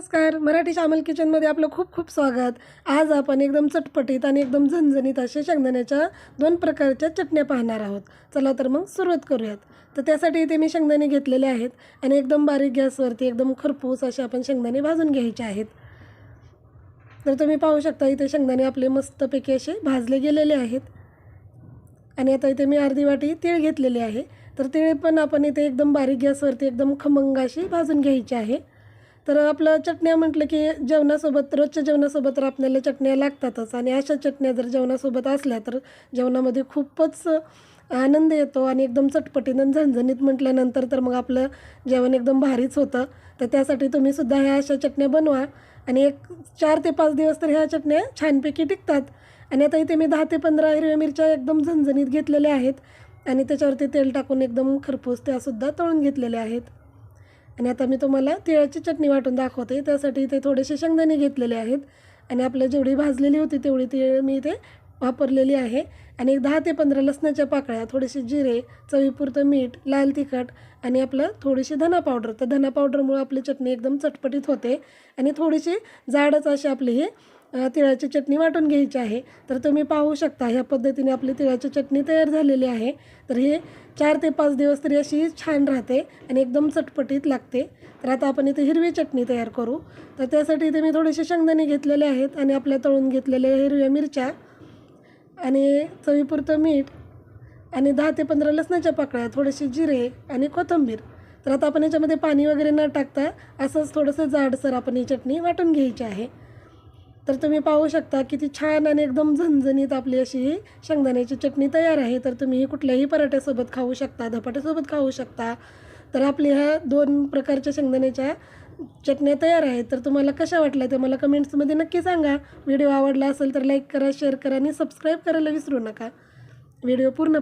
नमस्कार. मराठी शामल किचनमध्ये आपलं खूप खूप स्वागत. आज आपण एकदम चटपटीत आणि एकदम झणझणीत असे शेंगदाण्याच्या दोन प्रकारच्या चटण्या पाहणार आहोत. चला तर मग सुरुवात करूयात. तर त्यासाठी इथे मी शेंगदाणे घेतलेले आहेत आणि एकदम बारीक गॅसवरती एकदम खरपूस असे आपण शेंगदाणे भाजून घ्यायचे आहेत. तर तुम्ही पाहू शकता इथे शेंगदाणे आपले मस्तपैकी असे भाजले गेलेले आहेत. आणि आता इथे मी अर्धी वाटी तीळ घेतलेली आहे. तर तीळ पण आपण इथे एकदम बारीक गॅसवरती एकदम खमंग अशी भाजून घ्यायची आहे. तर आपलं चटण्या म्हटलं की जेवणासोबत रोजच्या जेवणासोबत तर आपल्याला चटण्या लागतातच. आणि अशा चटण्या जर जेवणासोबत असल्या तर जेवणामध्ये खूपच आनंद येतो आणि एकदम चटपटीनं झणझणीत म्हटल्यानंतर तर मग आपलं जेवण एकदम भारीच होतं. तर त्यासाठी तुम्हीसुद्धा ह्या अशा चटण्या बनवा. आणि एक चार ते पाच दिवस तर ह्या चटण्या छानपैकी टिकतात. आणि आता इथे मी दहा ते पंधरा हिरव्या मिरच्या एकदम झणझणीत घेतलेल्या आहेत. आणि त्याच्यावरती तेल टाकून एकदम खरपूस त्यासुद्धा तळून घेतलेल्या आहेत. आणि आता मी तुम्हाला तिळाची चटणी वाटून दाखवते. त्यासाठी इथे थोडेसे शेंगदाणे घेतलेले आहेत. आणि आपलं जेवढी भाजलेली होती तेवढी तीळ मी इथे वापरलेली आहे. आणि एक दहा ते पंधरा लसणाच्या पाकळ्या थोडेसे जिरे चवीपुरतं मीठ लाल तिखट आणि आपलं थोडीशी धना पावडर. तर धना पावडरमुळे आपली चटणी एकदम चटपटीत होते. आणि थोडीशी जाडच अशी आपली ही तिळाची चटणी वाटून घ्यायची आहे. तर तुम्ही पाहू शकता ह्या पद्धतीने आपली तिळाची चटणी तयार झालेली आहे. तर हे चार ते पाच दिवस तरी अशी छान राहते आणि एकदम चटपटीत लागते. तर आता आपण इथे हिरवी चटणी तयार करू. तर त्यासाठी इथे मी थोडेसे शेंगदाणे घेतलेले आहेत आणि आपल्या तळून घेतलेल्या हिरव्या मिरच्या आणि चवीपुरतं मीठ आणि दहा ते पंधरा लसणाच्या पाकळ्या थोडेसे जिरे आणि कोथिंबीर. तर आता आपण याच्यामध्ये पाणी वगैरे न टाकता असंच थोडंसं जाडसर आपण ही चटणी वाटून घ्यायची आहे. तर तुम्ही पाहू शकता किती छान आणि एकदम झणझणीत आपली अशी ही शेंगदाण्याची चटणी तयार आहे. तर तुम्ही कुठल्याही पराठ्यासोबत खाऊ शकता धपाट्यासोबत खाऊ शकता. तर आपली ह्या दोन प्रकारच्या शेंगदाण्याच्या चटण्या तयार आहेत. तर तुम्हाला कशा वाटल्या ते मला कमेंट्समध्ये नक्की सांगा. व्हिडिओ आवडला असेल तर लाईक करा शेअर करा आणि सबस्क्राईब करायला विसरू नका. व्हिडिओ पूर्ण